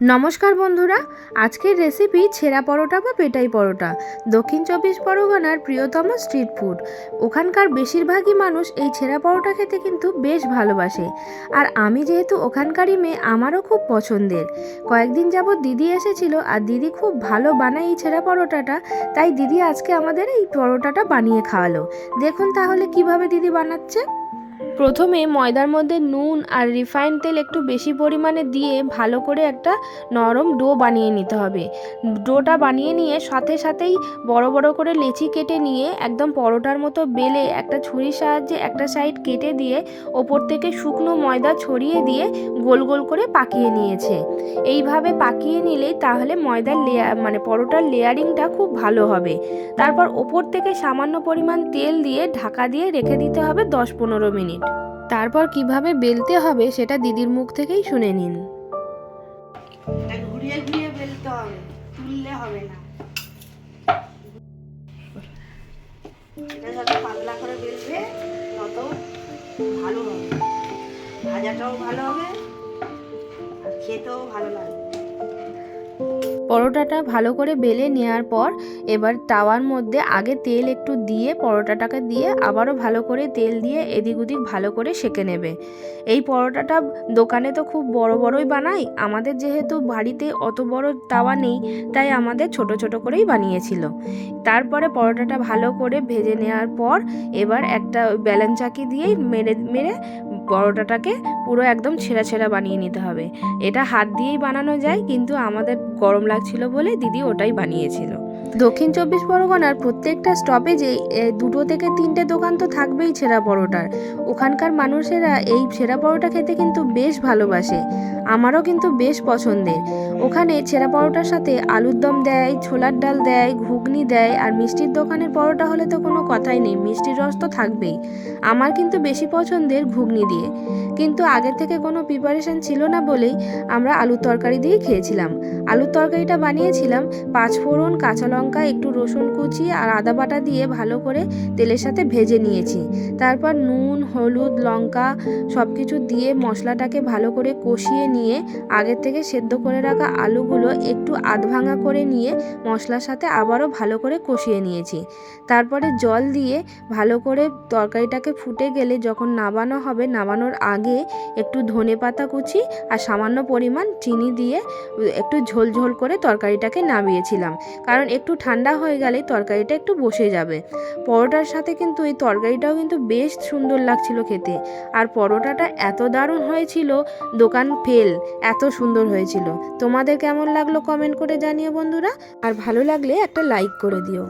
নমস্কার বন্ধুরা, আজকের রেসিপি ছেঁড়া পরোটা বা পেটাই পরোটা, দক্ষিণ চব্বিশ পরগনার প্রিয়তম স্ট্রিট ফুড ওখানকার বেশিরভাগই মানুষ এই ছেঁড়া পরোটা খেতে কিন্তু বেশ ভালোবাসে। আর আমি যেহেতু ওখানকারই মেয়ে, আমারও খুব পছন্দের। কয়েকদিন যাবৎ দিদি এসেছিল আর দিদি খুব ভালো বানায় এই ছেঁড়া পরোটাটা, তাই দিদি আজকে আমাদের এই পরোটাটা বানিয়ে খাওয়ালো। দেখুন তাহলে কীভাবে দিদি বানাচ্ছে। প্রথমে ময়দার মধ্যে নুন আর রিফাইন তেল একটু বেশি পরিমাণে দিয়ে ভালো করে একটা নরম ডো বানিয়ে নিতে হবে। ডোটা বানিয়ে নিয়ে সাথে সাথেই বড় বড় করে লেচি কেটে নিয়ে একদম পরোটার মতো বেলে একটা ছুরির সাহায্যে একটা সাইড কেটে দিয়ে ওপর থেকে শুকনো ময়দা ছড়িয়ে দিয়ে গোল গোল করে পাকিয়ে নিয়েছে। এইভাবে পাকিয়ে নিলেই তাহলে ময়দার লেয়ার মানে পরোটার লেয়ারিংটা খুব ভালো হবে। তারপর ওপর থেকে সামান্য পরিমাণ তেল দিয়ে ঢাকা দিয়ে রেখে দিতে হবে দশ পনেরো মিনিট। তারপর কীভাবে বেলতে হবে সেটা দিদির মুখ থেকেই শুনে নিন। ঘুরিয়ে ঘুরিয়ে বেলতে হবে, তুললে হবে না। ভালো হবে। ভাজাটাও ভালো হবে, আর খেতেও ভালো লাগবে। পরোটাটা ভালো করে বেলে নেওয়ার পর এবার তাওয়ার মধ্যে আগে তেল একটু দিয়ে পরোটাটাকে দিয়ে আবারও ভালো করে তেল দিয়ে এদিক ওদিক ভালো করে সেঁকে নেবে। এই পরোটাটা দোকানে তো খুব বড় বড়ই বানাই, আমাদের যেহেতু বাড়িতে অত বড় তাওয়া নেই, তাই আমাদের ছোট ছোট করেই বানিয়েছিল। তারপরে পরোটাটা ভালো করে ভেজে নেওয়ার পর এবার একটা ব্যালেন চাকি দিয়েই মেরে মেরে পরোটাটাকে পুরো একদম ছেঁড়া ছেঁড়া বানিয়ে নিতে হবে। এটা হাত দিয়েই বানানো যায়, কিন্তু আমাদের গরম লাগছিল বলে দিদি ওটাই বানিয়েছিল। দক্ষিণ চব্বিশ পরগনার প্রত্যেকটা স্টপেজে দুটো থেকে তিনটে দোকান তো থাকবেই ছেঁড়া পরোটার। ওখানকার মানুষেরা এই ছেঁড়া পরোটা খেতে কিন্তু বেশ ভালোবাসে। আমারও কিন্তু বেশ পছন্দের। ওখানে ছেঁড়া পরোটার সাথে আলুর দম দেয়, ছোলার ডাল দেয়, ঘুগনি দেয়, আর মিষ্টির দোকানের পরোটা হলে তো কোনো কথাই নেই, মিষ্টির রস তো থাকবেই। আমার কিন্তু বেশি পছন্দের ঘুগনি দিয়ে। কিন্তু আগে থেকে কোনো প্রিপারেশন ছিল না বলেই আমরা আলুর তরকারি দিয়ে খেয়েছিলাম। আলুর তরকারিটা বানিয়েছিলাম পাঁচফোড়ন কাঁচা লঙ্কা একটু রসুন কুচি আর আদা বাটা দিয়ে ভালো করে তেলের সাথে ভেজে নিয়েছি। তারপর নুন, হলুদ, লঙ্কা সব কিছু দিয়ে মশলাটাকে ভালো করে কষিয়ে নিয়ে আগের থেকে সেদ্ধ করে রাখা আলুগুলো একটু আধ ভাঙা করে নিয়ে মশলার সাথে আবারও ভালো করে কষিয়ে নিয়েছি। তারপরে জল দিয়ে ভালো করে তরকারিটাকে ফুটে গেলে যখন নাবানো হবে, নাবানোর আগে একটু ধনে পাতা কুচি আর সামান্য পরিমাণ চিনি দিয়ে একটু ঝোল ঝোল করে তরকারিটাকে নামিয়েছিলাম। কারণ একটু ঠান্ডা হয়ে গেলেই তরকারিটা একটু বসে যাবে। পরোটার সাথে কিন্তু এই তরকারিটাও কিন্তু বেশ সুন্দর লাগছিল খেতে। আর পরোটাটা এত দারুণ হয়েছিল, দোকান ফেল, এত সুন্দর হয়েছিল। তোমাদের কেমন লাগল কমেন্ট করে জানিও বন্ধুরা। আর ভালো লাগলে একটা লাইক করে দিও।